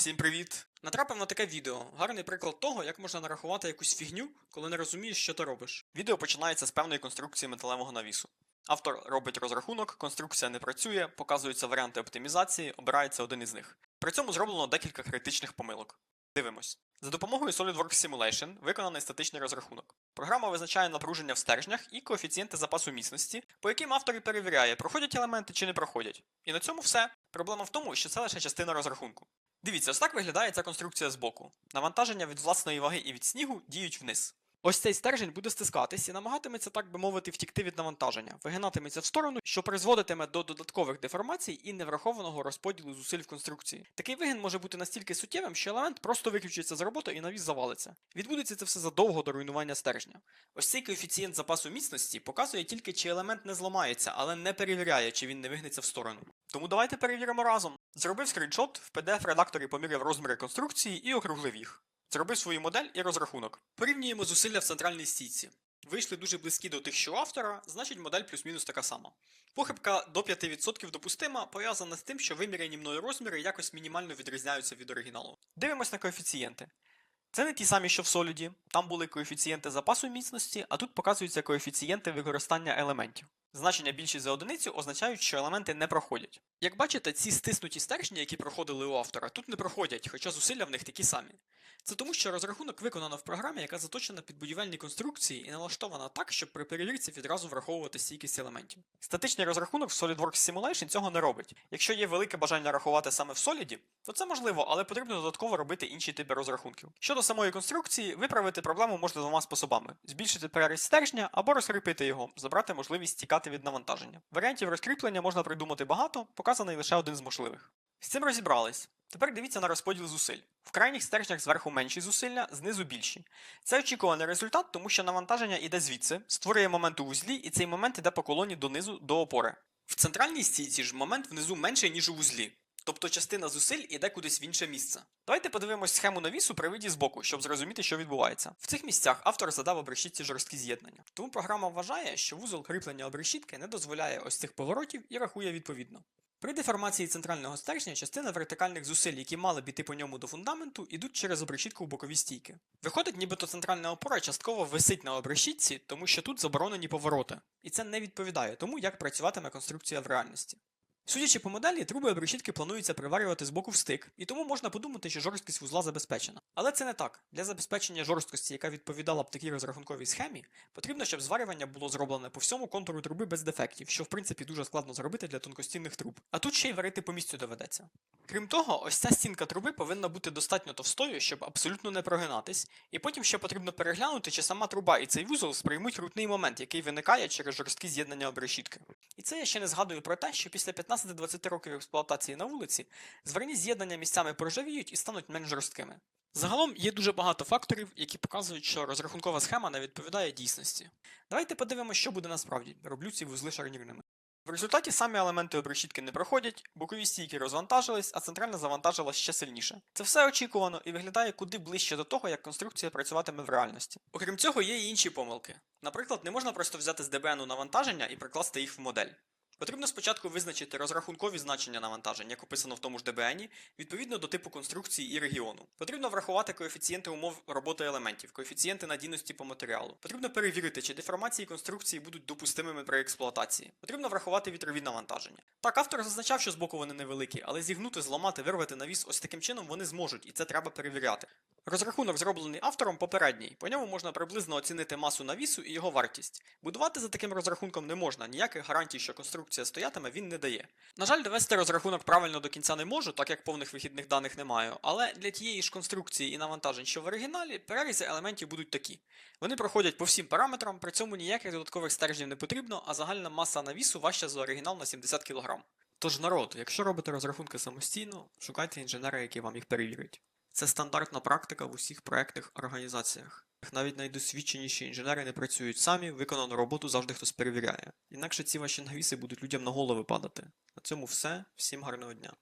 Всім привіт! Натрапив на таке відео. Гарний приклад того, як можна нарахувати якусь фігню, коли не розумієш, що ти робиш. Відео починається з певної конструкції металевого навісу. Автор робить розрахунок, конструкція не працює, показуються варіанти оптимізації, обирається один із них. При цьому зроблено декілька критичних помилок. Дивимось. За допомогою SolidWorks Simulation виконаний статичний розрахунок. Програма визначає напруження в стержнях і коефіцієнти запасу міцності, по яким автор перевіряє, проходять елементи чи не проходять. І на цьому все. Проблема в тому, що це лише частина розрахунку. Дивіться, ось так виглядає ця конструкція збоку. Навантаження від власної ваги і від снігу діють вниз. Ось цей стержень буде стискатись і намагатиметься, так би мовити, втікти від навантаження, вигинатиметься в сторону, що призводитиме до додаткових деформацій і неврахованого розподілу зусиль в конструкції. Такий вигин може бути настільки суттєвим, що елемент просто виключиться з роботи і навіс завалиться. Відбудеться це все задовго до руйнування стержня. Ось цей коефіцієнт запасу міцності показує тільки, чи елемент не зламається, але не перевіряє, чи він не вигнеться в сторону. Тому давайте перевіримо разом. Зробив скріншот, в PDF-редакторі поміряв розміри конструкції і округлив їх. Зробив свою модель і розрахунок. Порівнюємо зусилля в центральній стійці. Вийшли дуже близькі до тих, що автора, значить модель плюс-мінус така сама. Похибка до 5% допустима, пов'язана з тим, що виміряні мною розміри якось мінімально відрізняються від оригіналу. Дивимось на коефіцієнти. Це не ті самі, що в Solid, там були коефіцієнти запасу міцності, а тут показуються коефіцієнти використання елементів. Значення більші за одиницю означають, що елементи не проходять. Як бачите, ці стиснуті стержні, які проходили у автора, тут не проходять, хоча зусилля в них такі самі. Це тому, що розрахунок виконано в програмі, яка заточена під будівельні конструкції і налаштована так, щоб при перевірці відразу враховувати стійкість елементів. Статичний розрахунок в SolidWorks Simulation цього не робить. Якщо є велике бажання рахувати саме в Solid, то це можливо, але потрібно додатково робити інші типи розрахунків. Щодо самої конструкції, виправити проблему можна двома способами: збільшити переріз стержня або розкріпити його, забрати можливість тікати від навантаження. Варіантів розкріплення можна придумати багато, показаний лише один з можливих. З цим розібрались. Тепер дивіться на розподіл зусиль. В крайніх стержнях зверху менші зусилля, знизу більші. Це очікуваний результат, тому що навантаження йде звідси, створює момент у вузлі, і цей момент йде по колоні донизу до опори. В центральній стійці ж момент внизу менший, ніж у вузлі. Тобто частина зусиль іде кудись в інше місце. Давайте подивимось схему навісу при виді збоку, щоб зрозуміти, що відбувається. В цих місцях автор задав обрешітці жорсткі з'єднання. Тому програма вважає, що вузол кріплення обрешітки не дозволяє ось цих поворотів і рахує відповідно. При деформації центрального стержня частина вертикальних зусиль, які мали б іти по ньому до фундаменту, ідуть через обрешітку в бокові стійки. Виходить, нібито центральна опора частково висить на обрешітці, тому що тут заборонені повороти. І це не відповідає тому, як працюватиме конструкція в реальності. Судячи по моделі, труби обрешітки планується приварювати з боку в стик, і тому можна подумати, що жорсткість вузла забезпечена. Але це не так. Для забезпечення жорсткості, яка відповідала б такій розрахунковій схемі, потрібно, щоб зварювання було зроблене по всьому контуру труби без дефектів, що в принципі дуже складно зробити для тонкостінних труб. А тут ще й варити по місцю доведеться. Крім того, ось ця стінка труби повинна бути достатньо товстою, щоб абсолютно не прогинатись, і потім ще потрібно переглянути, чи сама труба і цей вузол сприймуть рутний момент, який виникає через жорсткі з'єднання обрешітки. І це я ще не згадую про те, що після 15-20 років експлуатації на вулиці зварні з'єднання місцями проржавіють і стануть менш жорсткими. Загалом є дуже багато факторів, які показують, що розрахункова схема не відповідає дійсності. Давайте подивимося, що буде насправді. Роблю ці вузли шарнірними. В результаті самі елементи обрешітки не проходять, бокові стійки розвантажились, а центральна завантажилась ще сильніше. Це все очікувано і виглядає куди ближче до того, як конструкція працюватиме в реальності. Окрім цього, є і інші помилки. Наприклад, не можна просто взяти з ДБНу навантаження і прикласти їх в модель. Потрібно спочатку визначити розрахункові значення навантажень, як описано в тому ж ДБНі, відповідно до типу конструкції і регіону. Потрібно врахувати коефіцієнти умов роботи елементів, коефіцієнти надійності по матеріалу. Потрібно перевірити, чи деформації конструкції будуть допустимими при експлуатації. Потрібно врахувати вітрові навантаження. Так, автор зазначав, що збоку вони невеликі, але зігнути, зламати, вирвати навіс ось таким чином вони зможуть, і це треба перевіряти. Розрахунок зроблений автором попередній. По ньому можна приблизно оцінити масу навісу і його вартість. Будувати за таким розрахунком не можна, ніяких гарантій, що конструкція стоятиме, він не дає. На жаль, довести розрахунок правильно до кінця не можу, так як повних вихідних даних не маю, але для тієї ж конструкції і навантажень, що в оригіналі, перерізи елементів будуть такі. Вони проходять по всім параметрам, при цьому ніяких додаткових стержнів не потрібно, а загальна маса навісу важча за оригінал на 70 кг. Тож народ, якщо робите розрахунки самостійно, шукайте інженера, який вам їх перевірить. Це стандартна практика в усіх проектних організаціях. Навіть найдосвідченіші інженери не працюють самі, виконану роботу завжди хтось перевіряє. Інакше ці ваші навіси будуть людям на голови падати. На цьому все. Всім гарного дня.